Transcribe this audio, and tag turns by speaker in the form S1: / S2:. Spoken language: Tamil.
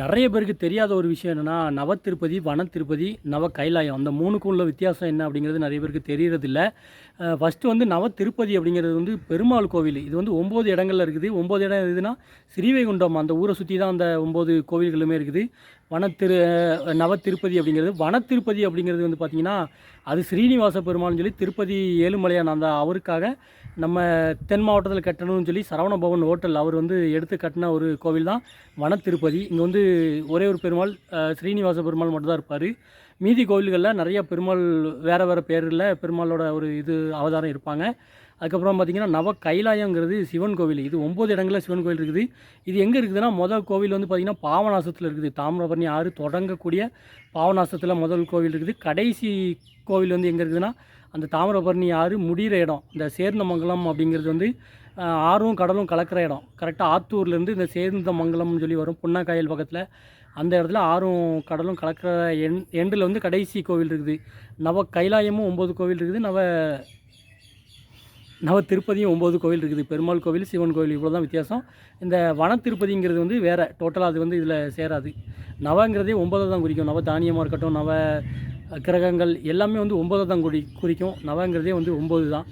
S1: நிறைய பேருக்கு தெரியாத ஒரு விஷயம் என்னென்னா நவ திருப்பதி வன திருப்பதி நவ கைலாயம் அந்த மூணுக்கும் உள்ள வித்தியாசம் என்ன அப்படிங்கிறது நிறைய பேருக்கு தெரியறதில்ல. ஃபஸ்ட்டு வந்து நவ திருப்பதி அப்படிங்கிறது வந்து பெருமாள் கோவில். இது வந்து ஒம்பது இடங்கள்ல இருக்குது. ஒம்பது இடம் இருக்குதுன்னா ஸ்ரீவைகுண்டம் அந்த ஊரை சுற்றி தான் அந்த ஒம்பது கோவில்களுமே இருக்குது. வனத்திரு நவத்திருப்பதி நவ திருப்பதி அப்படிங்கிறது வனத்திருப்பதி அப்படிங்கிறது வந்து பார்த்திங்கன்னா அது ஸ்ரீனிவாச பெருமாள்னு சொல்லி திருப்பதி ஏழுமலையான் அந்த அவருக்காக நம்ம தென் மாவட்டத்தில் கட்டணும்னு சொல்லி சரவண பவன் ஹோட்டல் அவர் வந்து எடுத்து கட்டின ஒரு கோவில் தான் வனத்திருப்பதி. இங்கே வந்து ஒரே ஒரு பெருமாள் ஸ்ரீனிவாச பெருமாள் மட்டும்தான் இருப்பார். மீதி கோவில்களில் நிறைய பெருமாள் வேறு வேறு பேரில் பெருமாளோட ஒரு இது அவதாரம் இருப்பாங்க. அதுக்கப்புறம் பார்த்திங்கன்னா நவ கைலாயங்கிறது சிவன் கோவில். இது ஒம்பது இடங்களில் சிவன் கோவில் இருக்குது. இது எங்கே இருக்குதுன்னா முதல் கோவில் வந்து பார்த்திங்கன்னா பாவநாசத்தில் இருக்குது. தாமிரபரணி ஆறு தொடங்கக்கூடிய பாவநாசத்தில் முதல் கோவில் இருக்குது. கடைசி கோவில் வந்து எங்கே இருக்குதுன்னா அந்த தாமிரபரணி ஆறு முடிகிற இடம். இந்த சேர்ந்தமங்கலம் அப்படிங்கிறது வந்து ஆறும் கடலும் கலக்கிற இடம். கரெக்டாக ஆத்தூர்லேருந்து இந்த சேர்ந்தமங்கலம்னு சொல்லி வரும். புன்னக்காயல் பக்கத்தில். அந்த இடத்துல ஆறும் கடலும் கலக்கிற எண் எண்டில் வந்து கடைசி கோவில் இருக்குது. நவ கைலாயமும் ஒம்பது கோவில் இருக்குது. நவ நவ திருப்பதியும் ஒம்பது கோவில் இருக்குது. பெருமாள் கோவில் சிவன் கோவில் இவ்வளோ தான் வித்தியாசம். இந்த வன திருப்பதிங்கிறது வந்து வேறு டோட்டலாக அது வந்து இதில் சேராது. நவங்கிறதே ஒம்பதை தான் குறிக்கும். நவ தானியமாக இருக்கட்டும் நவ கிரகங்கள் எல்லாமே வந்து ஒம்பதை தான் குறி குறிக்கும். நவங்கிறதே வந்து ஒம்பது தான்